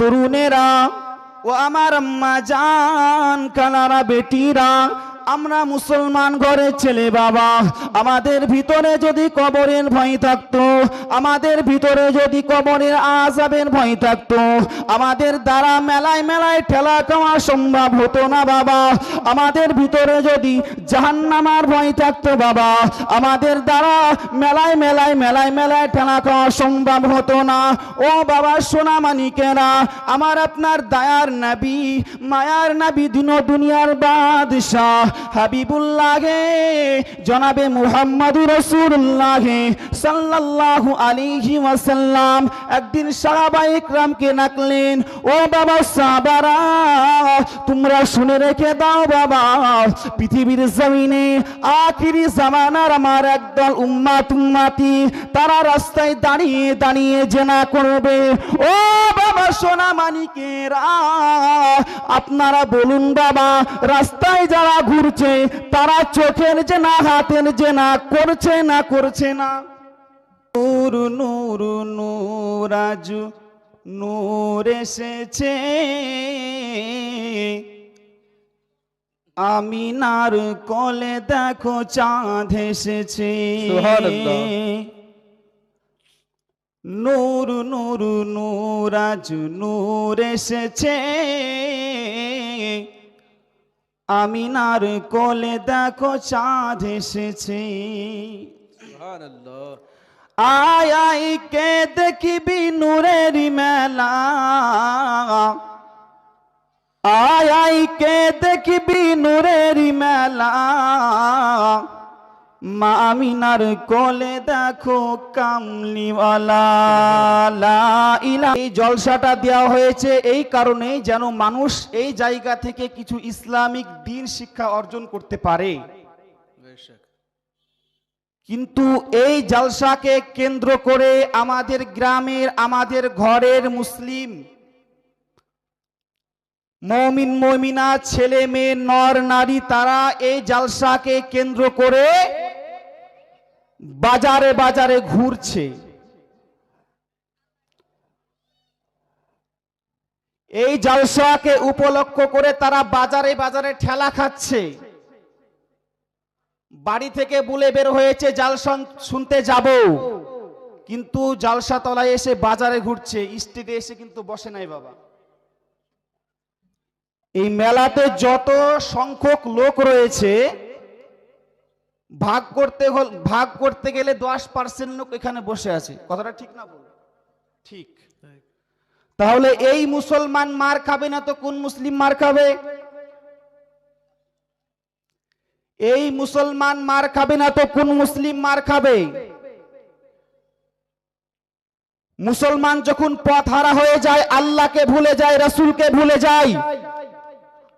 তরুণেরা ও আমার আম্মা জান কানারা বেটিরা আমরা মুসলমান ঘরের ছেলে বাবা, আমাদের ভিতরে যদি কবরের ভয় থাকতো, আমাদের ভিতরে যদি কবরের আজাবের ভয় থাকতো, আমাদের দ্বারা মেলায় মেলায় ঠেলা খাওয়া সম্ভব হতো না বাবা। আমাদের ভিতরে যদি জাহান্নামার ভয় থাকতো বাবা, আমাদের দ্বারা মেলায় মেলায় মেলায় মেলায় ঠেলা খাওয়া সম্ভব হতো না। ও বাবা, সোনা মানিকেরা আমার আপনার দায়ার নাবি, মায়ার নাবি দিন দুনিয়ার বাদশাহ। হাবিবুল্লাহে, জনাবে মুহাম্মাদুর রসুল্লাহে সাল্লাল্লাহু আলাইহি ওয়াসাল্লাম। একদিন সাহাবা ইকরামকে ডাকলেন, ও বাবা সাহাবারা, তোমরা শুনে রেখে দাও বাবা, পৃথিবীর জমিনে আখিরি জামানার আমার একদল উম্মাত উম্মাতি তারা রাস্তায় দাঁড়িয়ে দাঁড়িয়ে জেনা করবে। ও বাবা সোনা মানিকেরা আপনারা বলুন বাবা রাস্তায় যারা ঘুরছে তারা চোখের যে না হাতের যে না করছে না করছে না। নূর নূর নূরাজু নূর এসেছে। আমিনার কলে দেখো চাঁদ এসেছে। সুবহানাল্লাহ। নূর নূর নূরাজ নূর এসেছে। আমিনার কোলে দেখো চাঁদ এসেছে। আয় আই কে দেখিবি নূরের মেলা? আয় আই কে দেখিবি নূরের মেলা? মা আমিনার কোলে দেখো কামলিওয়ালা এই জলসাটা দেওয়া হয়েছে এই কারণে যেন মানুষ এই জায়গা থেকে কিছু ইসলামিক দিন শিক্ষা অর্জন করতে পারে। কিন্তু এই জালসাকে কেন্দ্র করে আমাদের গ্রামের, আমাদের ঘরের মুসলিম, মমিন, মমিনা, ছেলে মেয়ে, নর, নারী, তারা এই জালসাকে কেন্দ্র করে বাজারে বাজারে ঘুরছে। এই জালসাকে উপলক্ষ করে তারা বাজারে বাজারে ঠেলা খাচ্ছে। বাড়ি থেকে বলে বের হয়েছে, জালসা শুনতে যাব। কিন্তু জালসা তলায় এসে বাজারে ঘুরছে, স্ট্রিটে এসে কিন্তু বসে নাই বাবা। এই মেলাতে যত সংখ্যক লোক রয়েছে ভাগ করতে হল ভাগ করতে গেলে দশ পার্সেন্ট লোক এখানে বসে আছে। কথাটা ঠিক না বল ঠিক। তাহলে এই মুসলমান মার খাবে না তো কোন মুসলিম মার খাবে? এই মুসলমান মার খাবে না তো কোন মুসলিম মার খাবে? মুসলমান যখন পথ হারা হয়ে যায় আল্লাহকে ভুলে যায় রসুলকে ভুলে যায়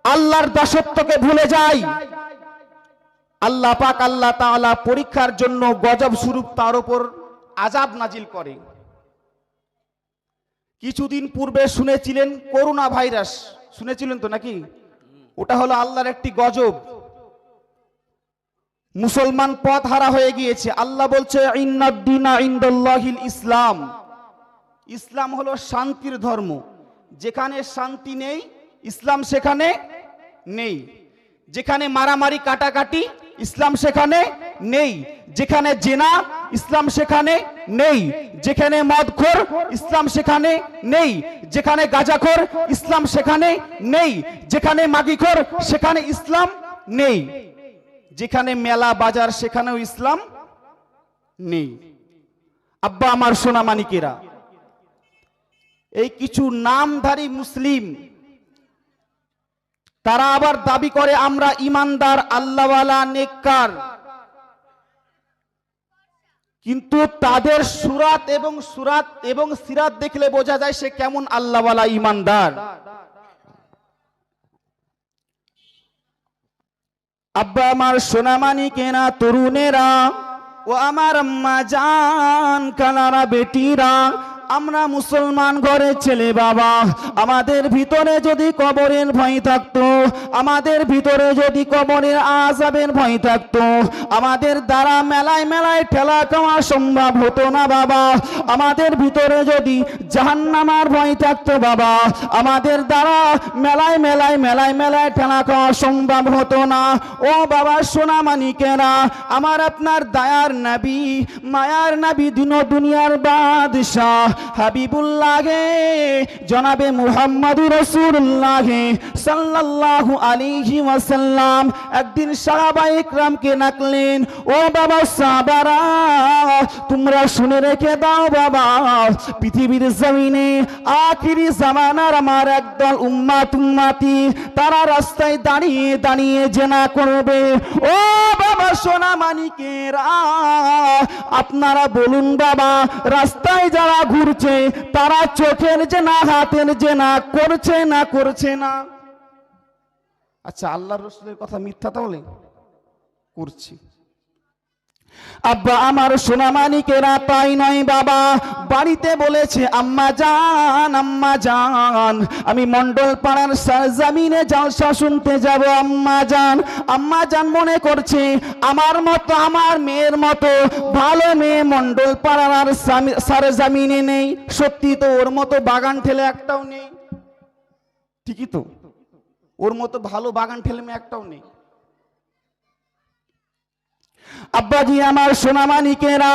আল্লাহর দাসত্বকে ভুলে যায় আল্লাহ পাক আল্লাহ তাআলা পরীক্ষার জন্য গজব স্বরূপ তার উপর আজাব নাজিল করে। কিছুদিন পূর্বে শুনেছিলেন করোনা ভাইরাস। শুনেছিলেন তো নাকি? ওটা হলো আল্লাহর একটি গজব। মুসলমান পথ হারা হয়ে গিয়েছে। আল্লাহ বলছে ইনদাল্লাহিল ইসলাম। ইসলাম হলো শান্তির ধর্ম। যেখানে শান্তি নেই, ইসলাম সেখানে নেই। যেখানে মারামারি, কাটাকাটি ইসলাম সেখানে নেই। যেখানে জেনা, ইসলাম সেখানে নেই। যেখানে মদখোর, ইসলাম সেখানে নেই। যেখানে গাজাখোর, ইসলাম সেখানে নেই। যেখানে মাগিখোর, সেখানে ইসলাম নেই। যেখানে মেলা বাজার, সেখানেও ইসলাম নেই। আব্বা, আমার সোনামানিকেরা, এই কিছু নামধারী মুসলিম তারা আবার দাবি করে, আমরা ইমানদার, আল্লাহওয়ালা, নেককার। কিন্তু তাদের সুরাত এবং সুরাত এবং সিরাত দেখলে বোঝা যায় সে কেমন আল্লাহওয়ালা, ইমানদার। আব্বা, আমার সোনামানি কেনা তরুণেরা ও আমার আম্মা জান কানারা বেটিরা আমরা মুসলমান ঘরের ছেলে বাবা, আমাদের ভিতরে যদি কবরের ভয় থাকতো, আমাদের ভিতরে যদি কবরের আজাবের ভয় থাকতো, আমাদের দ্বারা মেলায় মেলায় ঠেলা খাওয়া সম্ভব হতো না বাবা। আমাদের ভিতরে যদি জাহান্নামার ভয় থাকতো বাবা, আমাদের দ্বারা মেলায় মেলায় মেলায় মেলায় ঠেলা খাওয়া সম্ভব হতো না। ও বাবা, সোনা মানিকেরা আমার আপনার দায়ার নাবি, মায়ার নাবি দিন দুনিয়ার বাদশাহ। হাবিবুল্লাহে, জনাবে মুহাম্মদুর রসুল্লাহে সাল্লাল্লাহু আলাইহি ওয়াসাল্লাম। একদিন সাহাবা ইকরামকে ডাকলেন, ও বাবা সাহাবারা, তোমরা শুনে রেখে দাও বাবা, পৃথিবীর জমিনে আখিরি জামানার আমার একদল উম্মাত উম্মাতি, তারা রাস্তায় দাঁড়িয়ে দাঁড়িয়ে জেনা করবে। ও বাবা সোনা মানিকেরা, আপনারা বলুন বাবা, রাস্তায় যারা ঘুরছে তারা চোখের জেনা হাতের না করছে না করছে না। আচ্ছা আল্লাহ রসুলের কথা মিথ্যা তাহলে? করছি। আব্বা, আমার সোনামানিকেরা তাই নয় বাবা। বাড়িতে বলেছে, আম্মা জান আম্মা জান আমি মন্ডল পাড়ার জামিনে জালসা শুনতে যাব, আম্মা জান আম্মা জান মনে করছে, আমার মতো, আমার মেয়ের মতো ভালো মেয়ে মন্ডল পাড়ার আর সার জামিনে নেই। সত্যি তো ওর মতো বাগান ঠেলে একটাও নেই। ঠিকই তো। ওর মতো ভালো বাগান ঠেলে মেয়ে একটাও নেই। আব্বাজি আমার সোনামানিকেরা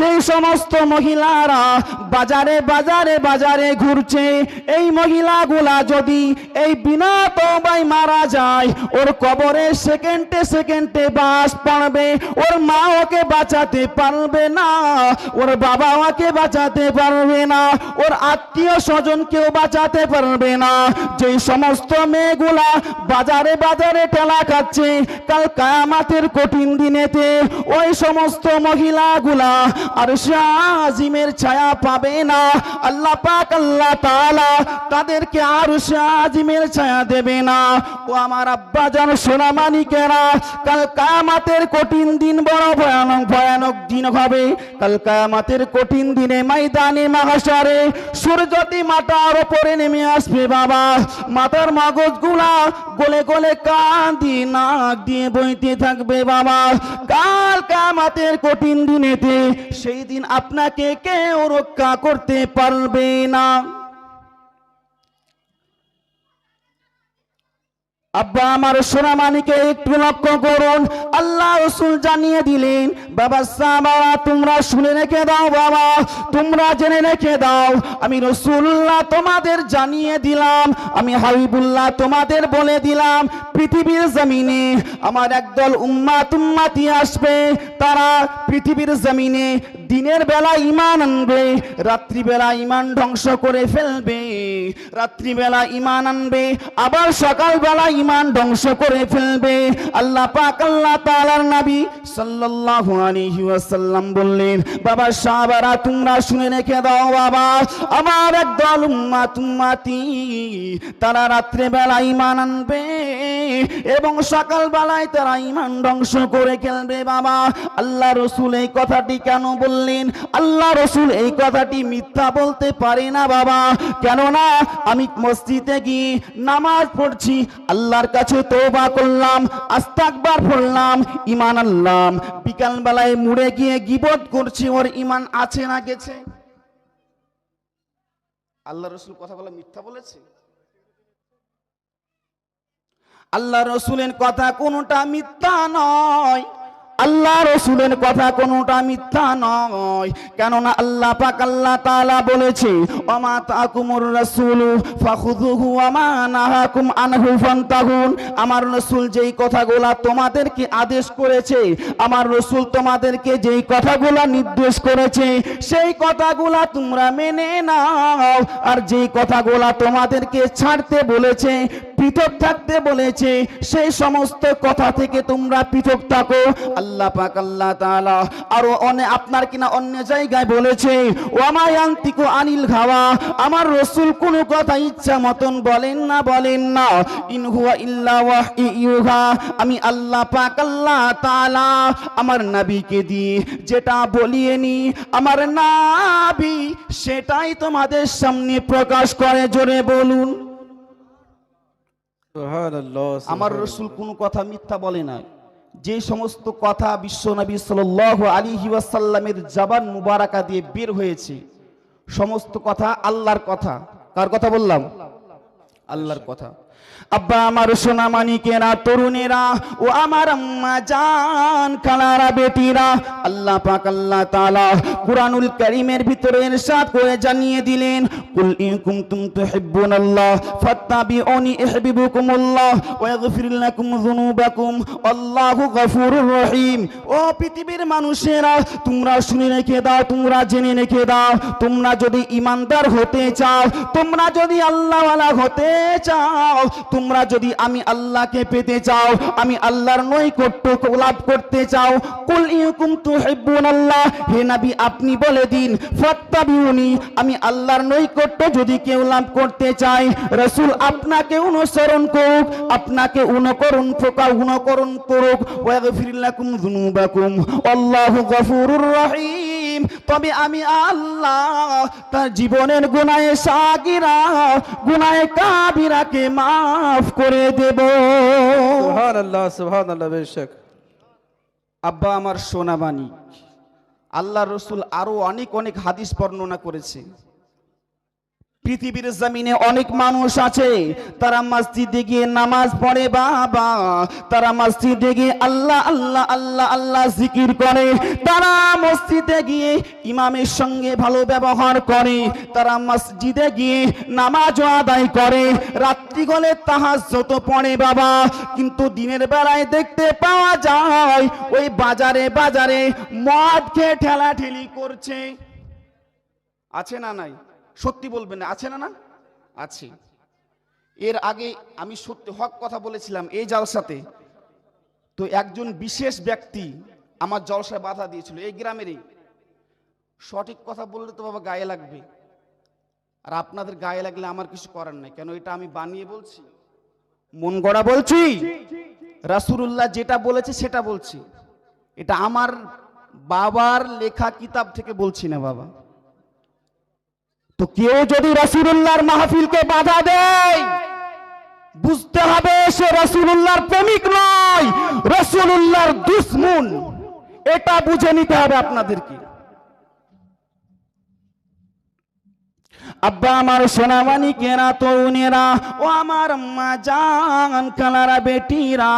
যে সমস্ত মহিলারা বাজারে বাজারে বাজারে ঘুরছে, এই মহিলাগুলা যদি এই বিনা তবাই মারা যায়, ওর কবরে সেকেন্ডে সেকেন্ডে বাস পড়বে, ওর মা ওকে বাঁচাতে পারবে না, ওর বাবা ওকে বাঁচাতে পারবে না, ওর আত্মীয় স্বজন কেউ বাঁচাতে পারবে না। যে সমস্ত মেয়েগুলা বাজারে বাজারে ঠেলা খাচ্ছে, কাল কায়ামাতের কঠিন দিনেতে ওই সমস্ত মহিলাগুলা আর আজিমের ছায়া পাবে না। আল্লাহ পাক, আল্লাহ তাআলা তাদেরকে আর আজিমের ছায়া দেবে না। ও আমার আব্বা জান সোনামানিকেরা কাল কায়ামাতের কঠিন দিন বড় ভয়ানক ভয়ানক দিন হবে। কাল কায়ামাতের কঠিন দিনে ময়দানে মাহাসারে সূর্যটি মাথার ওপরে নেমে আসবে বাবা। মাথার মগজগুলা গলে গলে কান দিয়ে নাক দিয়ে বইতে থাকবে বাবা। কাল কামাতের কঠিন দিনেতে সেই দিন আপনাকে কেউ রক্ষা করতে পারবে না। আব্বা, আমার সোনামানিকে একটু লক্ষ্য করুন। আল্লাহ রসুল জানিয়ে দিলেন, বাবা সাবা তোমরা শুনে রেখে দাও বাবা, তোমরা জেনে রেখে দাও। আমি রসুল্লাহ তোমাদের জানিয়ে দিলাম, আমি হাবিবুল্লাহ তোমাদের বলে দিলাম, পৃথিবীর জমিনে আমার একদল উম্মা তুম্মাতি আসবে, তারা পৃথিবীর জমিনে দিনের বেলা ইমান আনবে, রাত্রিবেলা ইমান ধ্বংস করে ফেলবে। রাত্রিবেলা ইমান আনবে, আবার সকালবেলা ইমান ধ্বংস করে ফেলবে। আল্লাহ পাক, আল্লাহ তাআলার নবী সাল্লাল্লাহু আলাইহি ওয়াসাল্লাম বললেন, বাবা সাহাবারা, তোমরা শুনে রেখে দাও বাবা, আমার একদল উম্মাত উম্মাতি, তারা রাত্রিবেলা ইমান আনবে এবং সকালবেলায় তারা ইমান ধ্বংস করে খেলবে বাবা। আল্লাহ রসুল এই কথাটি কেন বললেন? আল্লাহ রসুল, এই কথাটি মিথ্যা বলতে পারে না বাবা। কেননা, আমি মসজিদে গিয়ে নামাজ পড়ছি, আল্লাহর কাছে তোবা করলাম আস্তাকবার পড়লাম ইমান আনলাম। বিকালবেলায় মুড়ে গিয়ে গিবত করছি, ওর ইমান আছে না গেছে? আল্লাহ রসুল কথা বলে মিথ্যা বলেছে? আল্লাহ রসুলের কথা কোনটা মিথ্যা নয়। আল্লাহ রসুলের কথা কোনটা মিথ্যা নয়। কেননা আল্লাহ পাক আল্লাহ তালা বলেছে, ওমা তাকুমুর রাসূলু ফাখুযুহু ওমা নাহাকুম আনহু ফান্তাহুন। আমার রসুল যেই কথাগুলা তোমাদেরকে আদেশ করেছে, আমার রসুল তোমাদেরকে যেই কথাগুলা নির্দেশ করেছে, সেই কথাগুলা তোমরা মেনে নাও। আর যেই কথাগুলা তোমাদেরকে ছাড়তে বলেছে পৃথক থাকতে বলেছে, সেই সমস্ত কথা থেকে তোমরা পৃথক থাকো। আল্লাহ পাক, আল্লাহ তাআলা আরও অনেক আপনার কিনা অন্য জায়গায় বলেছে ওয়ামায়ান্তিকু আনিল ঘাওয়া আমার রসুল কোনো কথা ইচ্ছা মতন বলেন না বলেন না। ইন হুয়া ইল্লা ওয়াহই ইউহা আমি আল্লাহ পাক, আল্লাহ তাআলা আমার নবীকে দিয়ে যেটা বলিয়ে নি আমার নাবি সেটাই তোমাদের সামনে প্রকাশ করে, জোরে বলুন। আমার রসুল কোনো কথা মিথ্যা বলে না যে সমস্ত কথা বিশ্ব নবী সাল আলী ওয়াসাল্লামের জাবান মুবারাকা দিয়ে বের হয়েছে সমস্ত কথা আল্লাহর কথা। কার কথা বললাম? আল্লাহর কথা। আব্বা, আমার সোনা মানিকেরা তরুণেরা ও আমার আম্মা জান, খালারা, বেটিরা, আল্লাহ পাক, আল্লাহ তাআলা কুরআনুল কারীমের ভিতরে ইরশাদ করে জানিয়ে দিলেন, কুল ইন কুনতুম তুহিব্বুনাল্লাহ ফাত্তাবিউনি ইহবিবুকুমুল্লাহ ওয়া ইয়াগফির লাকুম যুনুবাকুম, আল্লাহু গফুরুর রহিম। ও পৃথিবীর মানুষেরা, তোমরা শুনে রেখে দাও, তোমরা জেনে রেখে দাও, তোমরা যদি ইমানদার হতে চাও, তোমরা যদি আল্লাহওয়ালা হতে চাও তোমরা যদি আমি আল্লাহকে পেতে চাও, আমি আল্লাহর নৈকট্য লাভ করতে চাও, কুল ইউকুম তুহিব্বুন আল্লাহ হে নবী, আপনি বলে দিন, ফাত্তাবিউনি, আমি আল্লাহর নৈকট্য যদি কেউ লাভ করতে চায়, রাসূল আপনাকে অনুসরণ করুক, আপনাকে অনুকরণ ফোকা, অনুকরণ করুক, ওয়াগফির যুনুবাকুম আল্লাহু গফুরুর রহিম। তবে আমি আল্লাহ, তার জীবনের গুনায় সাগিরা, গুনায় কাবিরাকে মাফ করে দেব। সুবহানাল্লাহ সুবহানাল্লাহ, বেশক। আব্বা আমার সোনাবাণী। আল্লাহ রসুল আরও অনেক অনেক হাদিস বর্ণনা করেছে। পৃথিবীর জমিনে অনেক মানুষ আছে। তারা মসজিদে গিয়ে নামাজ পড়ে, বাবা। তারা মসজিদে গিয়ে আল্লাহ আল্লাহ আল্লাহ আল্লাহ জিকির করে। তারা মসজিদে গিয়ে ইমামের সঙ্গে ভালো ব্যবহার করে। তারা মসজিদে গিয়ে নামাজ আদায় করে। রাত্রি গলে যত পড়ে, বাবা। কিন্তু দিনের বেলায় দেখতে পাওয়া যায়, ওই বাজারে বাজারে মদ খেয়ে ঠেলাঠেলি করছে। আছে না নাই? সত্যি বলবেন না, আছে না না? আছে। এর আগে আমি সত্যি, হক কথা বলেছিলাম এই জলসাতে। তো একজন বিশেষ ব্যক্তি আমার জলসায় বাধা দিয়েছিল, এই গ্রামেরই। সঠিক কথা বললে তো বাবা গায়ে লাগবে। আর আপনাদের গায়ে লাগলে আমার কিছু করার নাই। কেন এটা আমি বানিয়ে বলছি? মন গড়া বলছি? রাসূলুল্লাহ যেটা বলেছে সেটা বলছি। এটা আমার বাবার লেখা কিতাব থেকে বলছি না বাবা। তো কেউ যদি রসুল্লাহর মাহফিলকে বাধা দেয়, বুঝতে হবে সে রসুল্লাহর প্রেমিক নয় রসুল্লাহর দুশ্মন। এটা বুঝে নিতে হবে আপনাদেরকে। আব্বা আমার সোনামানি কেনা তরুণেরা, ও আমার মা জান কালারা বেটিরা।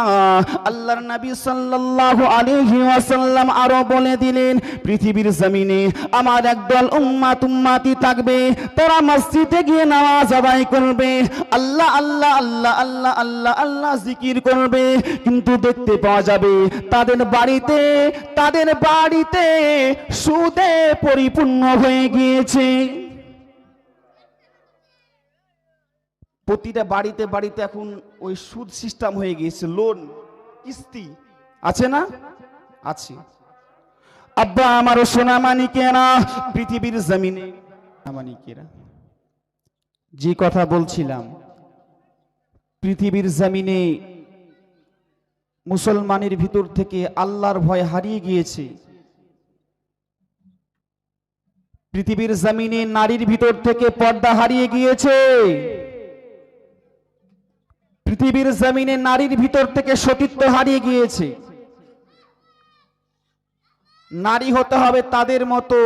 আল্লাহর নবী সাল্লাল্লাহু আলাইহি ওয়াসাল্লাম আরও বলে দিলেন, পৃথিবীর জমিনে আমার একদল উম্মাত উম্মাতি থাকবে, তারা মসজিদে গিয়ে নামাজ আদায় করবে। আল্লাহ আল্লাহ আল্লাহ আল্লাহ আল্লাহ আল্লাহ জিকির করবে, কিন্তু দেখতে পাওয়া যাবে তাদের বাড়িতে তাদের বাড়িতে সুদে পরিপূর্ণ হয়ে গিয়েছে। প্রতিটা বাড়িতে বাড়িতে এখন ওই সুদ সিস্টেম হয়ে গিয়েছে লোন কিস্তি, আছে না? আছে। আব্বা আমার সোনা মানিকেরা পৃথিবীর জমিনে। মানিকেরা যে কথা বলছিলাম, পৃথিবীর জমিনে মুসলমানের ভিতর থেকে আল্লাহর ভয় হারিয়ে গিয়েছে। পৃথিবীর জমিনে নারীর ভিতর থেকে পর্দা হারিয়ে গিয়েছে। পৃথিবীর জমিনে নারীর ভিতর থেকে সতীত্ব হারিয়ে গিয়েছে। নারী হতে হবে তাদের মতো।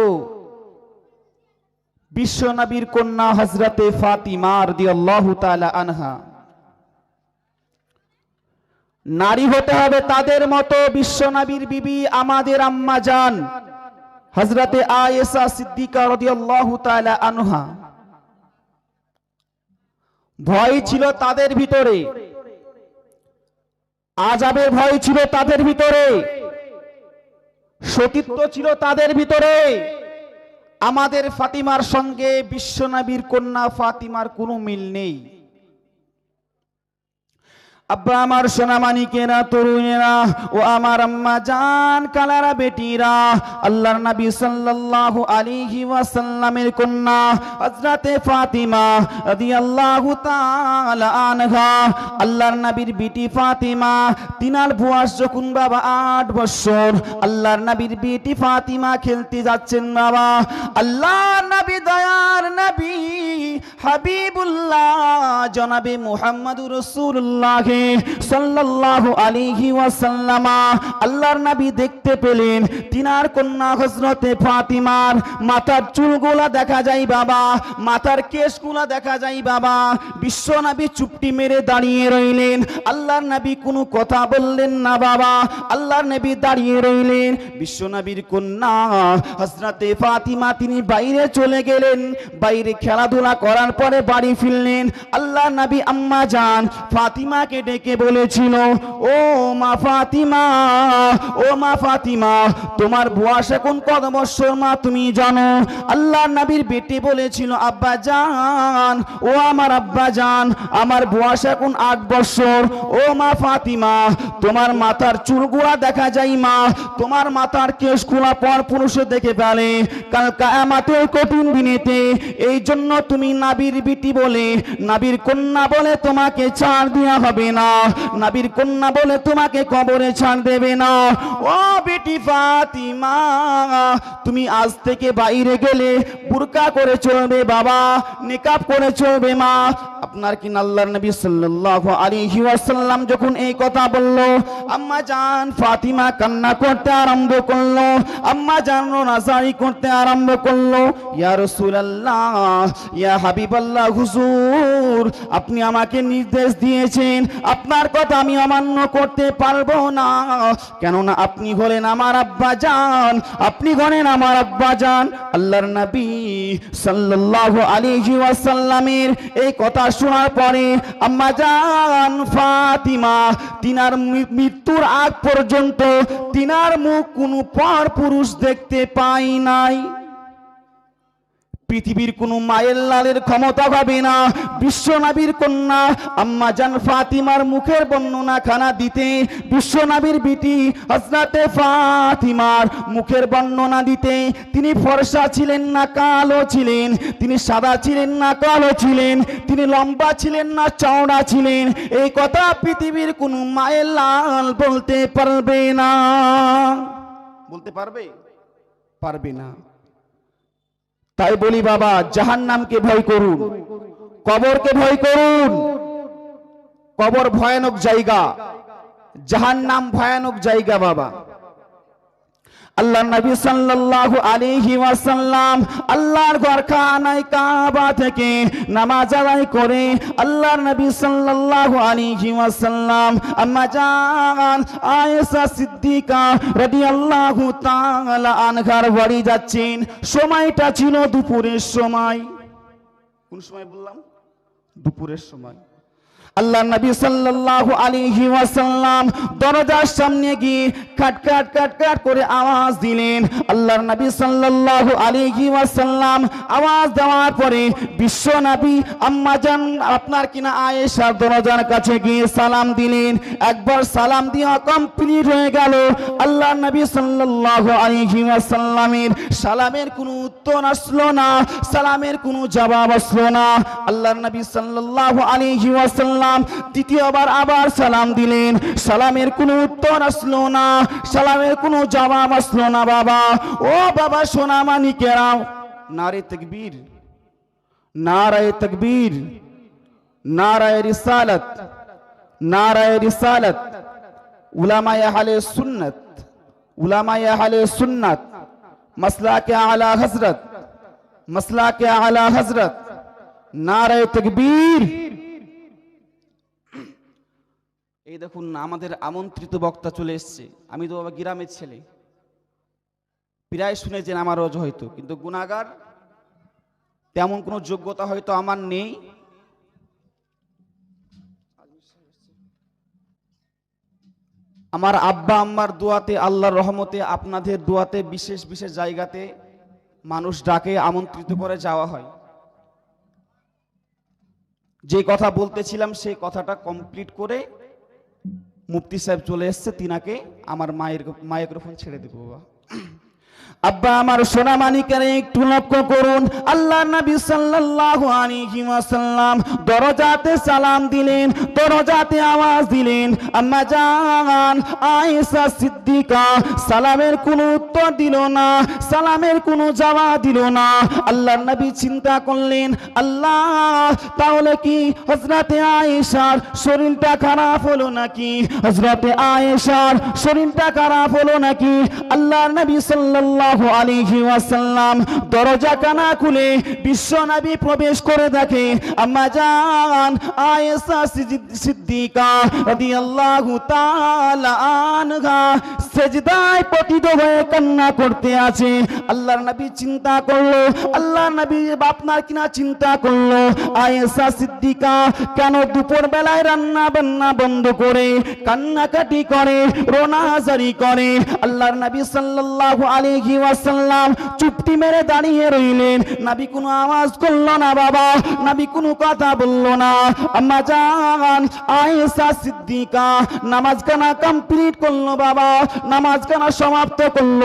বিশ্বনবীর কন্যা হজরতে ফাতিমা রাদিয়াল্লাহু তাআলা আনহা। নারী হতে হবে তাদের মতো বিশ্বনবীর বিবি আমাদের আম্মা জান হজরতে আয়েশা সিদ্দিকা রাদিয়াল্লাহু তাআলা আনহা। ভয় ছিল তাদের ভিতরে। আজাবের ভয় ছিল তাদের ভিতরে। সতীত্ব ছিল তাদের ভিতরে। আমাদের ফাতিমার সঙ্গে বিশ্বনাবীর কন্যা ফাতিমার কোনো মিল নেই। আব্বা আমার সোনামানিকেরা, তরুণেরা ও আমার আম্মা জান, কালারা বেটিরা, আল্লাহর নবী সাল্লাল্লাহু আলাইহি ওয়াসাল্লামের কন্যা হযরতে ফাতিমা রাদিয়াল্লাহু তাআলা আনহা, আল্লাহর নবীর বিটি ফাতিমা, তিনার বয়স যখন বাবা আট বছর, আল্লাহর নবীর বিটি ফাতিমা খেলতে যাচ্ছেন বাবা, আল্লাহর নবী দয়ার নবী হাবিবুল্লাহ, জনাবে মুহাম্মদুর রাসূলুল্লাহ। সাল্লাল্লাহু আলাইহি ওয়াসাল্লামা আল্লাহর নবী দেখতে পেলেন। তিনার কন্যা হযরতে ফাতিমার মাথার চুলগুলা দেখা যায় বাবা, মাথার কেশগুলা দেখা যায় বাবা। বিশ্ব নবী চুপটি মেরে দাঁড়িয়ে রইলেন। আল্লাহর নবী কোনো কথা বললেন না বাবা, আল্লাহর নবী দাঁড়িয়ে রইলেন। বিশ্ব নবীর কন্যা হযরতে ফাতিমা তিনি বাইরে চলে গেলেন। বাইরে খেলাধুলা করার পরে বাড়ি ফিরলেন। আল্লাহ নবী আম্মা জান ফাতিমাকে ডেকে বলেছিল, ও মা ফাতিমা, ও মা ফাতিমা, তোমার বয়স এখন কত বছর মা তুমি জানো? আল্লাহ নবীর বেটি বলেছিল, আব্বা জান, ও আমার আব্বা জান, আমার বয়স এখন আট বছর ও মা ফাতিমা, তোমার মাথার চুলগুলা দেখা যায় মা, তোমার মাথার কেশ কেশগুলা পর পুরুষে দেখে ফেলে, কাল কায়ামাতের কঠিন দিনেতে এই জন্য তুমি নাবির বিটি বলে, নাবির কন্যা বলে তোমাকে চার দেওয়া হবে না। নাবির কন্যা বলে তোমাকে কবরে ছাড় দেবে না। ও বেটি ফাতিমা, তুমি আজ থেকে বাইরে গেলে বুরকা করে চলবে বাবা নিকাপ করে চলবে মা। আপনার কি আল্লাহর নবী সাল্লাল্লাহু আলাইহি ওয়াসাল্লাম যখন এই কথা বলল? আম্মা জান ফাতিমা কান্না করতে আরম্ভ করল। আম্মা জান নাজারি করতে আরম্ভ করল। ইয়া রাসূলুল্লাহ, ইয়া হাবিবাল্লাহ, হুজুর, আপনি আমাকে নির্দেশ দিয়েছেন। আপনার কথা আমি অমান্য করতে পারব না। কেননা আপনি হলেন আমার আব্বা জান। আপনি হলেন আমার আব্বা জান। আল্লাহর নবী সাল্লাল্লাহু আলাইহি ওয়াসাল্লামের এই কথা শোনার পরে আম্মা জান ফাতিমা, তিনার মৃত্যুর আগ পর্যন্ত তিনার মুখ কোনো পর পুরুষ দেখতে পাই নাই। পৃথিবীর কোন মায়ের লালের ক্ষমতা হবে না বিশ্বনবীর কন্যা আম্মা জান ফাতিমার মুখের বর্ণনা খানা দিতে বিশ্বনবীর বিটি হজরতে ফাতিমার মুখের বর্ণনা দিতে। তিনি ফর্সা ছিলেন না কালো ছিলেন তিনি সাদা ছিলেন না কালো ছিলেন তিনি লম্বা ছিলেন না চওড়া ছিলেন। এই কথা পৃথিবীর কোন মায়ের লাল বলতে পারবে না। বলতে পারবে? পারবে না। তাই বলি বাবা জাহান নামকে ভয় করুন, কবরকে ভয় করুন। কবর ভয়ানক জায়গা জাহান নাম ভয়ানক জায়গা বাবা। আল্লাহ নবী সাল্লাল্লাহু আলাইহি ওয়াসাল্লাম আল্লাহর ঘর খানায় কাবা থেকে নামাজ আদায় করে আল্লাহর নবী সাল্লাল্লাহু আলাইহি ওয়াসাল্লাম আম্মা জান আয়েশা সিদ্দিকা রাদিয়াল্লাহু তাআলা আনহার বাড়ি যাচ্ছেন। সময়টা ছিল দুপুরের সময়। কোন সময় বললাম? দুপুরের সময়। আল্লাহ নবী সাল্লাল্লাহু আলাইহি ওয়াসাল্লাম দরজার সামনে গিয়ে কাট কাট কাট কাট করে আওয়াজ দিলেন। আল্লাহর নবী সাল্লাল্লাহু আলাইহি ওয়াসাল্লাম আওয়াজ দেওয়ার পরে বিশ্ব নবী আম্মা জান আপনার কিনা আয়েশার দরজার কাছে গিয়ে সালাম দিলেন। একবার সালাম দেওয়া কমপ্লিট হয়ে গেল। আল্লাহর নবী সাল্লাল্লাহু আলাইহি ওয়াসাল্লামের সালামের কোনো উত্তর আসলো না, সালামের কোনো জবাব আসলো না। আল্লাহর নবী সাল্লাল্লাহু আলাইহি ওয়াসাল্লাম দ্বিতীয়বার আবার সালাম দিলেন। সালামের কোনো উত্তর আসলো না। সালামের কোনো জবাব আসলো না, বাবা। ও বাবা সোনা মানিকেরাও নারে তকবীর। নারায় তকবীর। নারায় রিসালত। নারায় রিসালত। উলামায়ে আহলে সুন্নাত। উলামায়ে আহলে সুন্নাত। মাসলাকে আলা হযরত। মাসলাকে আলা হযরত। নারায় তকবীর। এই দেখুন, আমাদের আমন্ত্রিত বক্তা চলে এসছে। আমি তো বাবা গ্রামের ছেলে। প্রায় শুনেছেন আমারও হয়তো, কিন্তু গুণাগার, তেমন কোনো যোগ্যতা হয়তো আমার নেই। আমার আব্বা আম্মার দোয়াতে, আল্লাহর রহমতে, আপনাদের দোয়াতে, বিশেষ বিশেষ জায়গাতে মানুষ ডাকে, আমন্ত্রিত করে যাওয়া হয়। যে কথা বলতেছিলাম, সেই কথাটা কমপ্লিট করে মুফতি সাহেব চলে এসছে তিনাকে আমার মায়ের মাইক্রোফোন ছেড়ে দেবো বাবা। আব্বা, আমার সোনা মানিকের একটু লক্ষ্য করুন। আল্লাহ নবী সাল্লাল্লাহু আলাইহি ওয়াসাল্লাম দরজাতে সালাম দিলেন, দরজাতে আওয়াজ দিলেন। আম্মা জান, আয়েশা সিদ্দিকা, সালামের কোনো উত্তর দিল না, সালামের কোনো জবাব দিল না। আল্লাহ নবী চিন্তা করলেন, আল্লাহ, তাহলে কি হযরতে আয়েশার শরীরটা খারাপ হলো নাকি? হযরতে আয়েশার শরীরটা খারাপ হলো নাকি? আল্লাহর নবী সাল্লাল্লাহু ওয়াসাল্লাম দরজা কানা খুলে প্রবেশ করে আয়েশা সিদ্দিকা চিন্তা করল আয়েশা সিদ্দিকা, কেন দুপুর বেলায় রান্না বান্না বন্ধ করে, কান্নাকাটি করে, রোনাজারি করে? আল্লাহর নবী সাল্লাল্লাহু আলাইহি ওয়াসাল্লাম চুপটি মেরে দাঁড়িয়ে রইলেন। নবী কোনো আওয়াজ করল না বাবা, নবী কোনো কথা বলল না। আম্মা জান, আয়েশা সিদ্দিকা নামাজ কানা কমপ্লিট করল বাবা নামাজ কানা সমাপ্ত করল।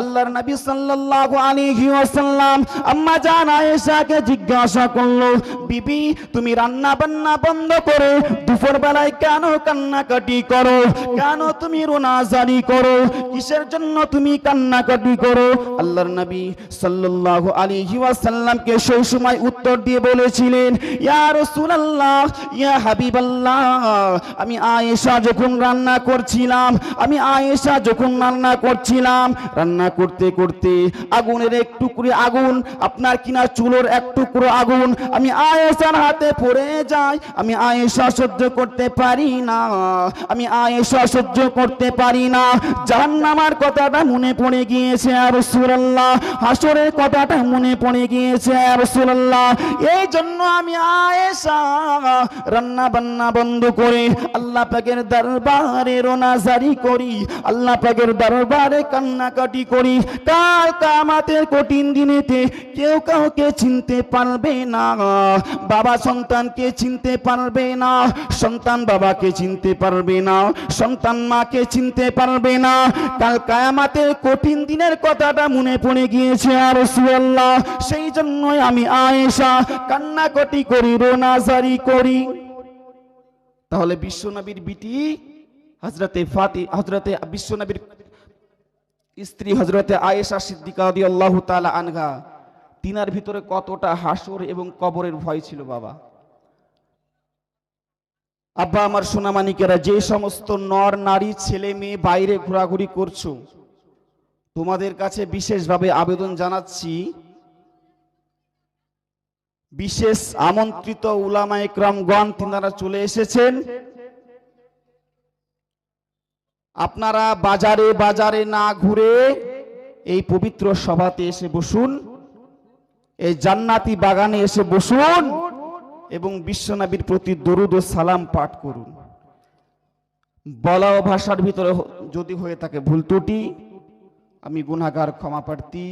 আল্লাহর নবী সাল্লাল্লাহু আলাইহি ওয়াসাল্লাম আম্মা জান আয়েশাকে জিজ্ঞাসা করল, বিবি, তুমি রান্না বান্না বন্ধ করে দুপুর বেলায় কেন কান্নাকাটি করো? কেন তুমি রোনা রোনাজারি করো? কিসের জন্য তুমি কান্নাকাটি করো। আল্লাহর নবী সাল্লাল্লাহু আলাইহি ওয়াসাল্লামকে সেই সময় উত্তর দিয়ে বলেছিলেন, ইয়া রাসূলুল্লাহ, ইয়া হাবিবাল্লাহ, আমি আয়েশা যখন রান্না করছিলাম, আমি আয়েশা যখন রান্না করছিলাম, রান্না করতে করতে আগুনের এক টুকরো আগুন, আপনার কিনা চুলোর এক টুকরো আগুন, আমি আয়েশার হাতে পড়ে যাই, আমি আয়েশা সহ্য করতে পারি না, আমি আয়েশা সহ্য করতে পারি না। জাহান্নামার কথাটা মনে পড়ে গিয়েছে। রাসূলুল্লাহ কথাটা মনে পড়ে গিয়েছে এই জন্য আমি আয়েশা রান্না বান্না বন্ধ করে আল্লাহ পাকের দরবারে রোনাজারি করি, আল্লাহ পাকের দরবারে কান্নাকাটি করি। কামাতের কঠিন দিনেতে কেউ কাউকে চিনতে পারবে না, বাবা সন্তানকে চিনতে পারবে না, সন্তান বাবাকে চিনতে পারবে না, সন্তান মাকে চিনতে পারবে না। কাল কায়ামাতের কঠিন দিনের কথাটা মনে পড়ে গিয়েছে আর সুয়াল্লাহ সেই জন্যই আমি আয়েশা কান্নাকাটি করি রোনাজারি করি। তাহলে বিশ্বনবীর বিটি হজরতে ফাতি হজরতে বিশ্বনবীর স্ত্রী হজরতে আয়েশা সিদ্দিকা আল্লাহ তালা আনঘা তিনার ভিতরে কতটা হাসর এবং কবরের ভয় ছিল বাবা। আব্বা আমার সোনামানিকেরা, যে সমস্ত নর নারী ছেলে মেয়ে বাইরে ঘোরাঘুরি করছ তোমাদের কাছে বিশেষভাবে আবেদন জানাচ্ছি, বিশেষ আমন্ত্রিত উলামা একরামগণ তিনারা চলে এসেছেন। আপনারা বাজারে বাজারে না ঘুরে এই পবিত্র সভাতে এসে বসুন, এই জান্নাতি বাগানে এসে বসুন এবং বিশ্বনাবীর প্রতি দরুদ ও সালাম পাঠ করুন। বলা ও ভাষার ভিতরে যদি হয়ে থাকে ভুল ত্রুটি আমি গুণাগার ক্ষমা প্রার্থী।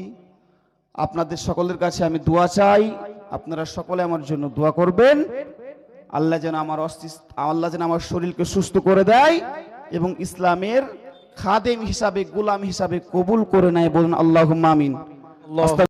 আপনাদের সকলের কাছে আমি দোয়া চাই। আপনারা সকলে আমার জন্য দোয়া করবেন। আল্লাহ যেন আমার অস্তিত্ব আল্লাহ যেন আমার শরীরকে সুস্থ করে দেয় এবং ইসলামের খাদেম হিসাবে, গোলাম হিসাবে কবুল করে নেয় বলুন আল্লাহ আল্লাহ